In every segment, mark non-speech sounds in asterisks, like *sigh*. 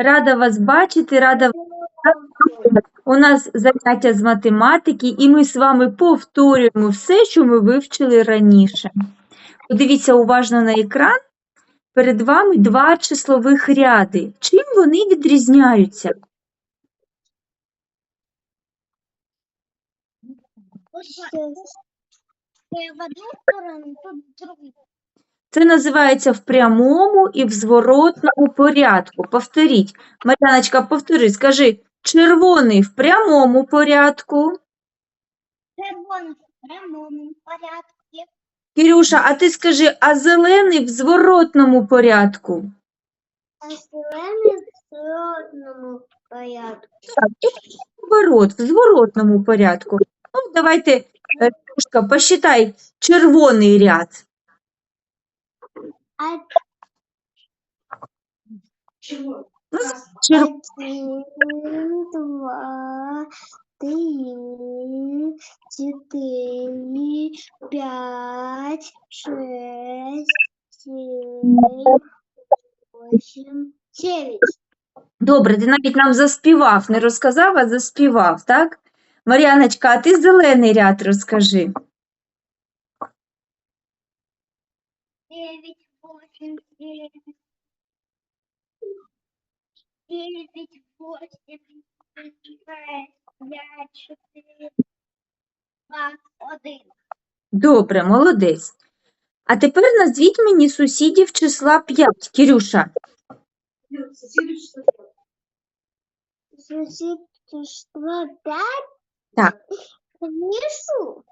Рада вас бачити, рада у нас заняття з математики, і ми з вами повторюємо все, що ми вивчили раніше. Подивіться уважно на екран. Перед вами два числових ряди. Чим вони відрізняються? в одну сторону, тут в другую. Це називається в прямому і в зворотному порядку. Повторіть. Мар'яночка, повтори, скажи, червоний в прямому порядку. Червоний в прямому порядку. Кирюша, а ти скажи, а зелений в зворотному порядку? А зелений в зеленому порядку. Так, і в зворотному порядку. Ну, давайте, е, Кирюшка, посчитай червоний ряд. Ну. Один, два, три, четыре, пять, шесть, семь, восемь, девять. Добре, ти навіть нам заспівав, не розказав, а заспівав, так? Мар'яночка, а ти зелений ряд розкажи. Девять, девять. Восемь, шесть, пять, четыре, два, один. Добре, молодець. А тепер назвіть мені сусідів числа 5, Кирюша. Сусід число пять. Так. Внизу.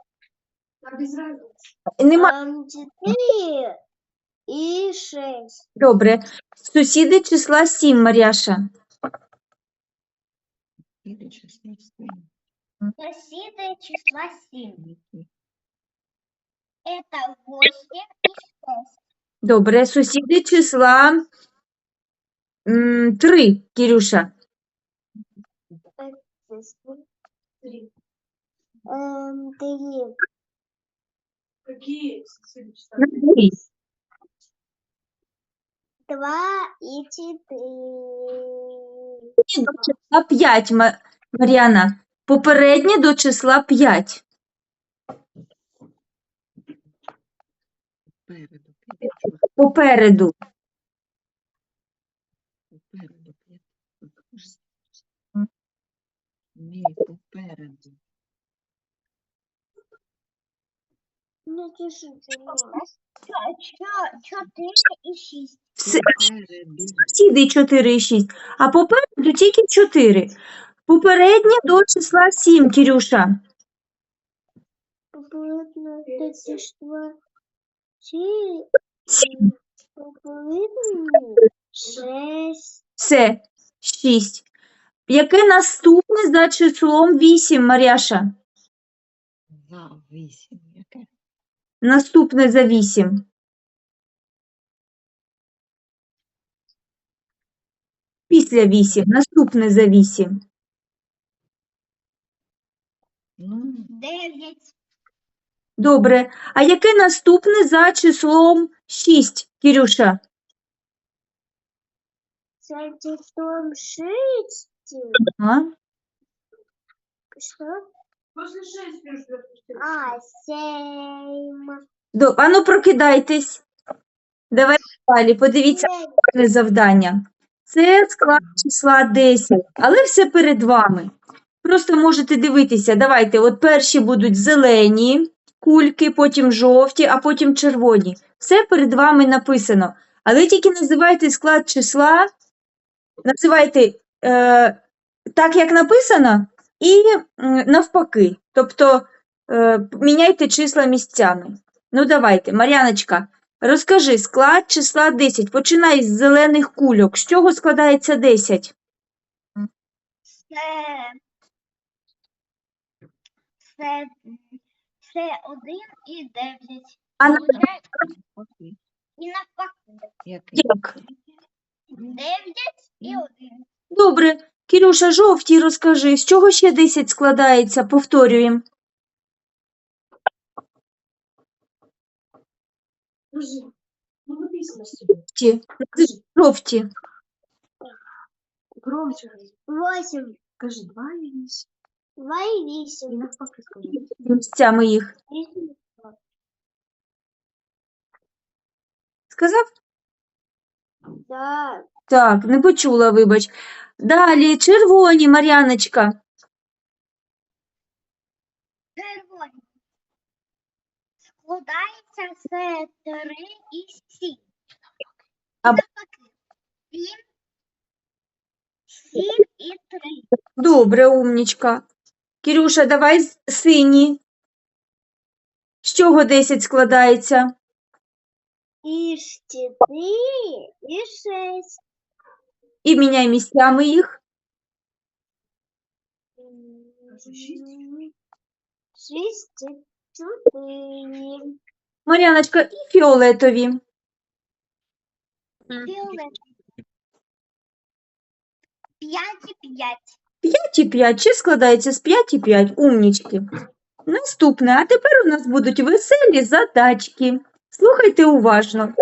Нема... Четыре и шесть. Добре. Сусіди числа 7, Мар'яша. Соседи числа семь. Это восемь и шесть. Добре. Сусіди числа 3, Кирюша. Эм, три. Какие соседи числа? Назвіть. Два и четыре. До числа 5, Мар'яна. Попереднє до числа 5. Попереду, Попереду. попереду, Ні, попереду. Не пишите. Четыре и шесть. Все, 4 і 6, а попереду тільки 4. Попереднє до числа 7, Кирюша. Пополудно до числа чи пополудно шесть. Все, 6. Яке наступне за числом 8, Мар'яша? За вісім. Яке? Наступне за 8. Після 8. Наступне за 8. Ну, Девять. Добре. А яке наступне за числом 6, Кирюша? За числом шесть. А? Что? После шести уже А, семь. До... Ану, прокидайтесь. Давайте далі. Подивіться Девять. на завдання. Це склад числа 10, але все перед вами. Просто можете дивитися. Давайте, от перші будуть зелені кульки, потім жовті, а потім червоні. Все перед вами написано. Але тільки називайте склад числа, називайте е, так, як написано, і навпаки. Тобто е, міняйте числа місцями. Ну, давайте, Мар'яночка, розкажи склад числа 10. Починай з зелених кульок. З чого складається 10? Це, це, це один і дев'ять. А на- окей. І навпаки. Який? як? Дев'ять і один. Добре. Кирюша, жовті розкажи, з чого ще 10 складається? Повторюємо. Ну, написано? Жовті. Жовті. Громче. Восемь. Скажи, два і вісім. Два І вісім. навпаки скажи. Місцями їх. Вісім. Сказав? Да. Так, не почула, вибач. Далі, червоні, Мар'яночка. Червоні. Складається з три і сім. А- Навпаки. Сім. Сім і три. Добре, умнічка. Кирюша, давай з- сині. З чого 10 складається? І чотири, і шесть. І міняй місцями їх. Шість, чотири. Мар'яночка, і фіолетові. Фіолет. П'ять і п'ять. 5 і 5. Чи складається з 5 і 5? Умнічки. Наступне. А тепер у нас будуть веселі задачки. Слухайте уважно.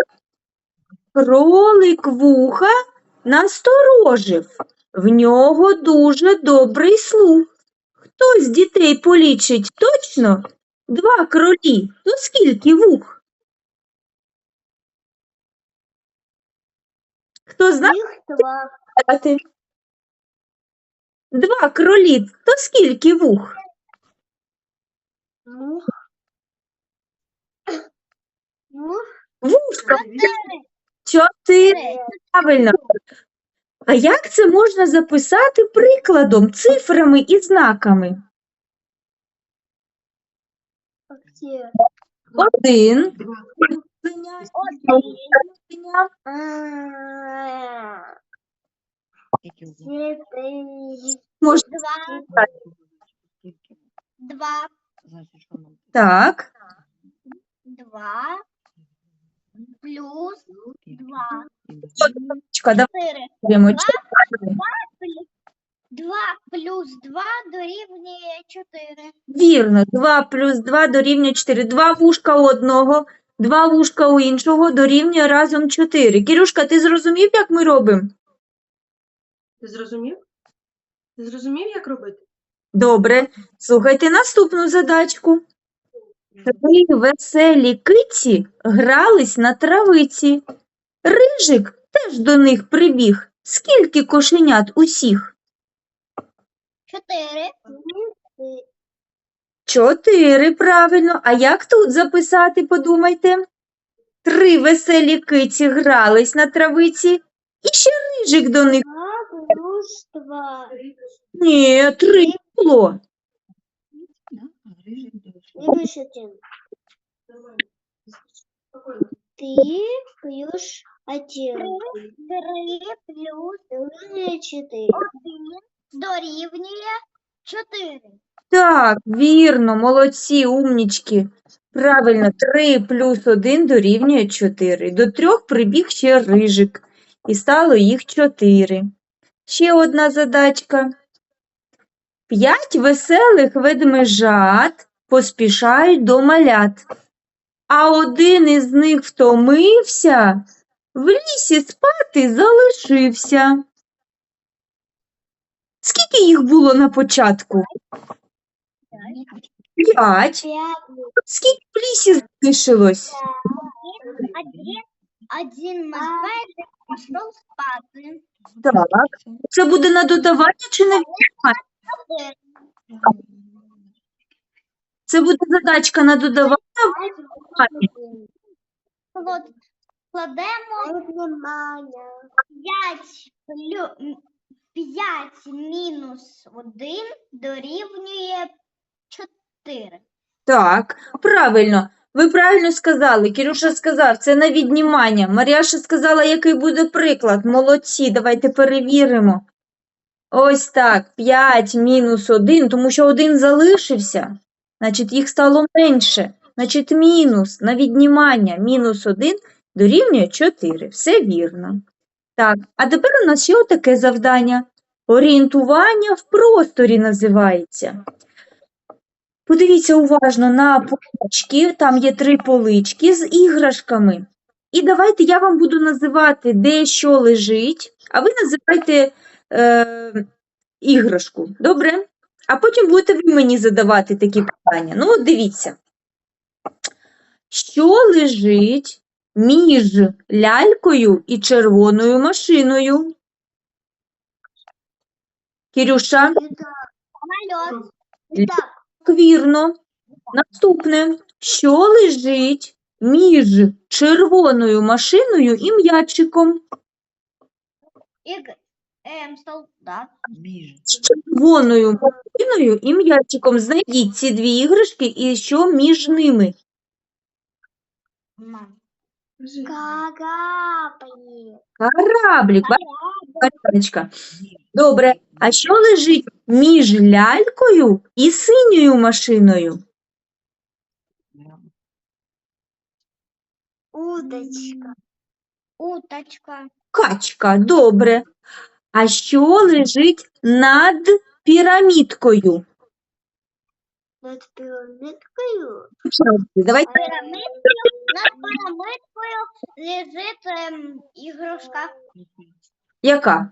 Кролик вуха насторожив. В нього дуже добрий слух. Хто з дітей полічить точно? Два кролі. То скільки вух? Хто знає? Два. кролі. То скільки вух? Мух. Вушка. Чотири. Чотири. Правильно. А як це можна записати прикладом, цифрами і знаками? Один. Можна Два. Два. Так. Два. Плюс два. і буде? Чекай, давай Чотири. беремо Два. Плюс- Два плюс два дорівнює чотири. Вірно. Два плюс два дорівнює чотири. Два вушка у одного, два вушка у іншого дорівнює разом чотири. Кірюшка, ти зрозумів, як ми робимо? Ти зрозумів? Ти зрозумів, як робити? Добре. Слухайте наступну задачку. Три веселі киці грались на травиці. Рижик теж до них прибіг. Скільки кошенят усіх? Чотири. Чотири, правильно. А як тут записати, подумайте? Три веселі киці грались на травиці, і ще рижик до них. Два плюс два. Ні, три було. Да, а рижик один. Три плюс один. Три плюс дорівнює чотири. Один дорівнює чотири. Так, вірно, молодці, умнічки. Правильно, 3 плюс 1 дорівнює 4. До трьох прибіг ще рижик, і стало їх 4. Ще одна задачка. П'ять веселих ведмежат поспішають до малят, а один із них втомився, в лісі спати залишився. Скільки їх було на початку? П'ять. Скільки в лісі залишилось? Один, медведик пішов спати. Так. Це буде на додавання чи на віднімання? Це буде задачка на додавання. От Кладемо 5 плю... 5 мінус 1 дорівнює 4. Так, правильно. Ви правильно сказали. Кирюша сказав, це на віднімання. Мар'яша сказала, який буде приклад. Молодці, давайте перевіримо. Ось так, 5 мінус 1, тому що 1 залишився. Значить, їх стало менше. Значить, мінус на віднімання мінус 1 дорівнює 4. Все вірно. Так, а тепер у нас ще отаке завдання. Орієнтування в просторі називається. Подивіться уважно на полички, там є три полички з іграшками. І давайте я вам буду називати, де що лежить, а ви називайте е, іграшку. Добре? А потім будете ви мені задавати такі питання. Ну, от дивіться. Що лежить між лялькою і червоною машиною? Самолет. Так, вірно. Наступне. Що лежить між червоною машиною і м'ячиком? Солдат. Між. З червоною машиною і м'ячиком. Знайдіть ці дві іграшки і що між ними. Кораблик, Мар'яночка. Добре. А що лежить між лялькою і синьою машиною? Удочка. Уточка. Качка. Добре. А що лежить над пірамідкою? Над пирамидкою. Давайте Над пирамидкою лежит эм, игрушка. Яка?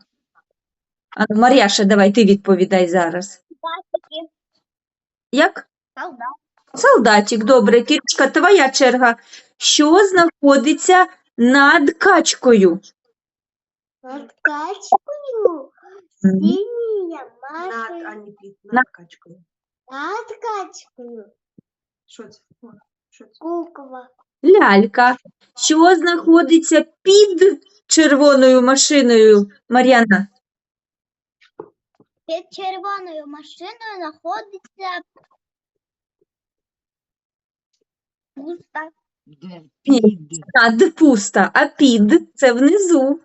А, ну, Мар'яша, давай ти відповідай зараз. Пасики. Як? Солдат. Солдатик, добре. Кірюшка, твоя черга. Що знаходиться над качкою? Над качкою. Синяя Над, а не під, На- над качкою. Над качкою. Що це? Що це? Кукла. Лялька. Що знаходиться під червоною машиною, Мар'яна? Під червоною машиною знаходиться пусто. Ні. Під. Над пуста, а під це внизу.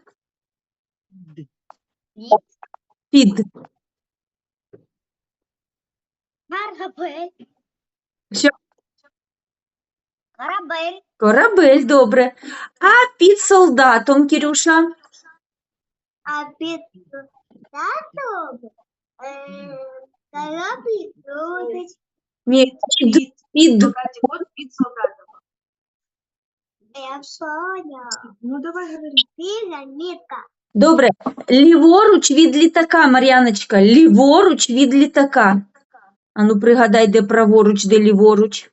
Під. Корабель. Що? Корабель. Корабель, добре. А під солдатом, Кірюша? А під татом корабль крутить. Ні, під, Під. під. Солдатом. Я понял. Ну, давай говори. Пирамидка. Добре. Ліворуч від літака, Мар'яночка. Ліворуч від літака. Ану, пригадай, де праворуч, де ліворуч.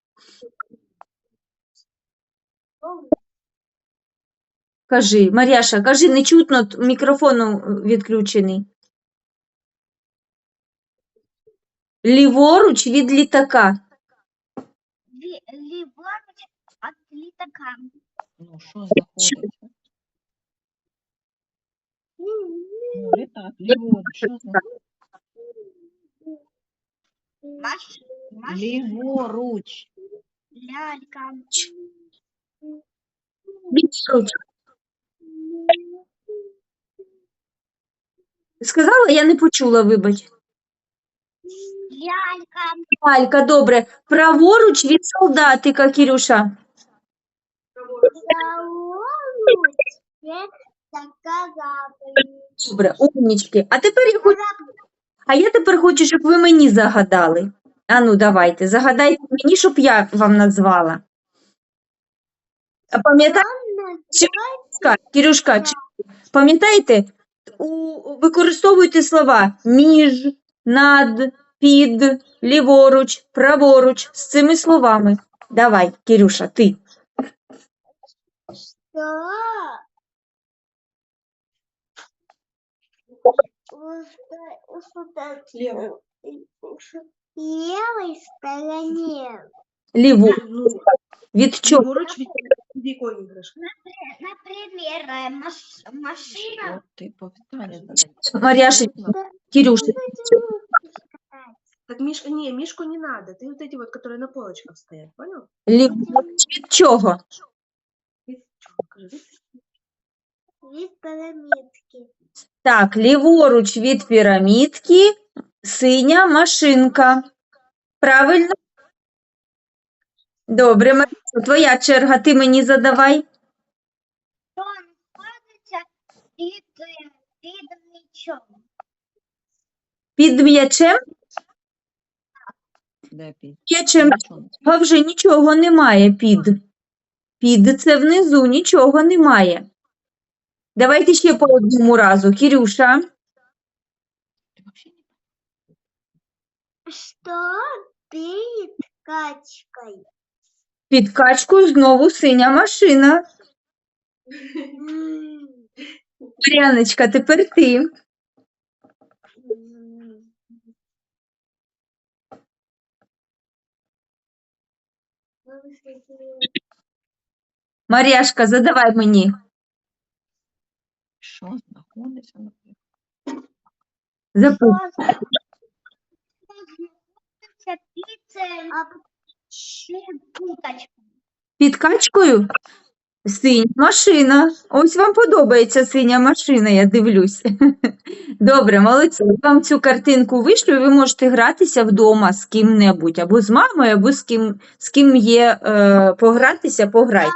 Кажи, Мар'яша, кажи, не чутно, мікрофон відключений. Ліворуч від літака. Ліворуч від літака. Ну, що знаходиться? Ну, літак, ліворуч. Що знаходиться? Маш... Маш... Ліворуч. Лялька. Ліворуч. Сказала, я не почула, вибач. Лялька. Алька, добре. Праворуч від солдатика, Кірюша. Ліворуч. Це Добре, умнічки. А тепер я хочу, а я тепер хочу, щоб ви мені загадали. Ану, давайте, загадайте мені, щоб я вам назвала. А пам'ятаєте, Кірюшка, чи- пам'ятаєте, використовуйте слова між, над, під, ліворуч, праворуч з цими словами. Давай, Кірюша, ти. Что? Лево. В левой стороне. Ліворуч. Ну, Від чого? ліворуч від від якої іграшки? Например, э, маш- машина. От ти повітання задай. Мар'яша, Кірюша, Так, Мишка, не, Мишку не надо. Ты вот эти вот, которые на полочках стоят, понял? ліворуч від чого? Від чого? Кажи, від- Вид пирамидки. Так, ліворуч від пірамідки синя машинка. Правильно? Добре, Маріса, твоя черга, ти мені задавай. Что находится під, під мечом? Під м'ячем, Де під? м'ячем а вже нічого немає під. Під це внизу, нічого немає. Давайте ще по одному разу. Кирюша, Что перед качкой? Під качкою знову синя машина. М, тепер ти. м, Мар'яшка, задавай мені. Запу... Что знаходиться під синя машина. Ось вам подобається синя машина, я дивлюсь. *laughs* Добре, молодці. Вам цю картинку вишлю, ви можете гратися вдома з ким-небудь, або з мамою, або з ким, з ким є е, погратися, пограйте.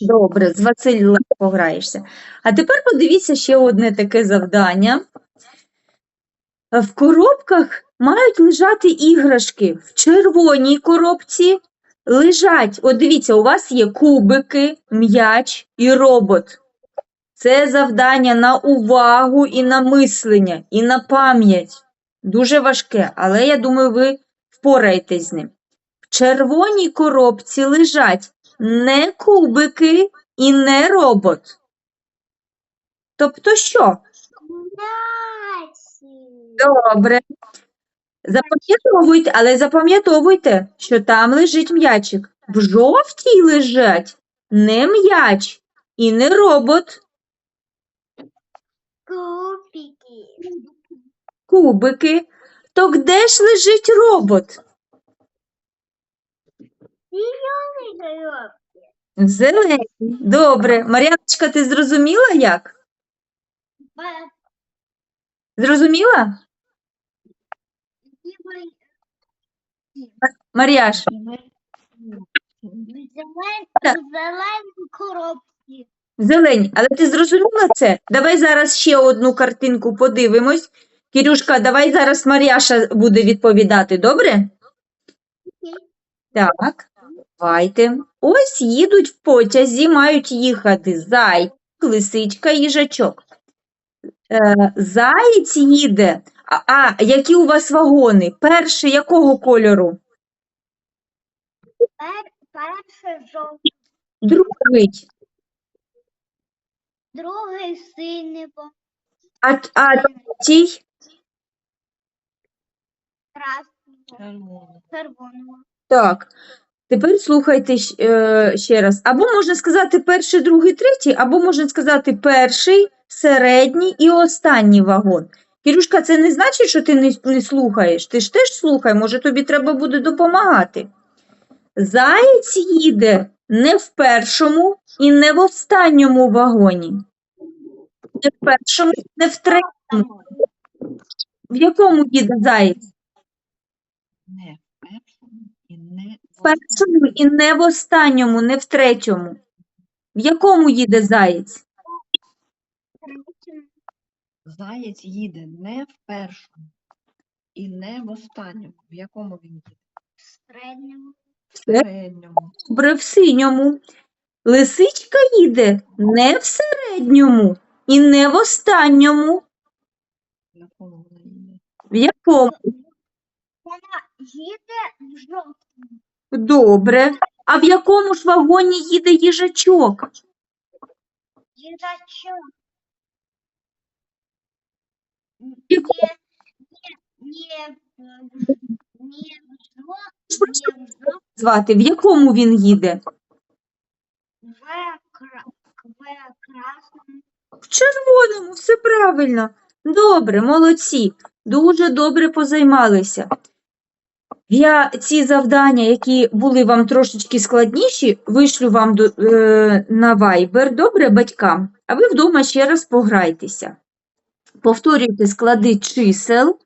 Добре, з Василем пограєшся. А тепер подивіться ще одне таке завдання. В коробках мають лежати іграшки. В червоній коробці лежать, от дивіться, у вас є кубики, м'яч і робот. Це завдання на увагу і на мислення, і на пам'ять. Дуже важке, але я думаю, ви впораєтесь з ним. В червоній коробці лежать не кубики і не робот. Тобто що? Добре. Запам'ятовуйте, але запам'ятовуйте, що там лежить м'ячик. В жовтій лежать не м'яч і не робот, Кубики. кубики. То де ж лежить робот? Зеленый коробка. В. Добре. Мар'яночка, ти зрозуміла як? Зрозуміла? Мар'яш, Зелень- Так. Зеленый коробки. в зелені. Але ти зрозуміла це? Давай зараз ще одну картинку подивимось. Кірюшка, давай зараз Мар'яша буде відповідати, добре? Так, давайте. Ось їдуть в потязі, мають їхати зайчик, лисичка, їжачок. Е, заєць їде. А, а які у вас вагони? Перший якого кольору? Пер, перший жовтий, Другий. другий синій, бо А, а третій? красний, червоний. червоного. Так. Тепер слухайте е, ще раз. Або можна сказати перший, другий, третій, або можна сказати перший, середній і останній вагон. Кірюшка, це не значить, що ти не, слухаєш. Ти ж теж слухай, може тобі треба буде допомагати. Заєць їде не в першому і не в останньому вагоні. Не в першому, не в третьому. В якому їде заєць? Не не В першому і не в останньому, не в третьому. В якому їде заєць? Заєць їде не в першому і не в останньому. В якому він їде? середнього, В середньому. Добре, в синьому. Лисичка їде не в середньому і не в останньому. В якому вона їде? В якому? Їде в жовтому, Добре. А в якому ж вагоні їде їжачок? їжачок. Не в жовтому, Звати, в якому він їде? в, кра, в красному. В червоному, все правильно. Добре, молодці. Дуже добре позаймалися. Я ці завдання, які були вам трошечки складніші, вишлю вам до, е, на Viber, добре, батькам, а ви вдома ще раз пограйтеся. Повторюйте склади чисел,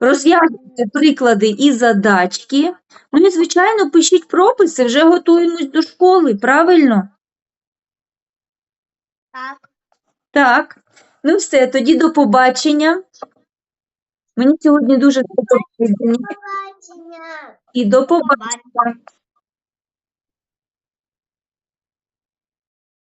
розв'язуйте приклади і задачки. Ну і, звичайно, пишіть прописи, вже готуємось до школи, правильно? Так. Так, ну все, тоді до побачення. Мені сьогодні дуже сподобалось заняття. І до. Побачення.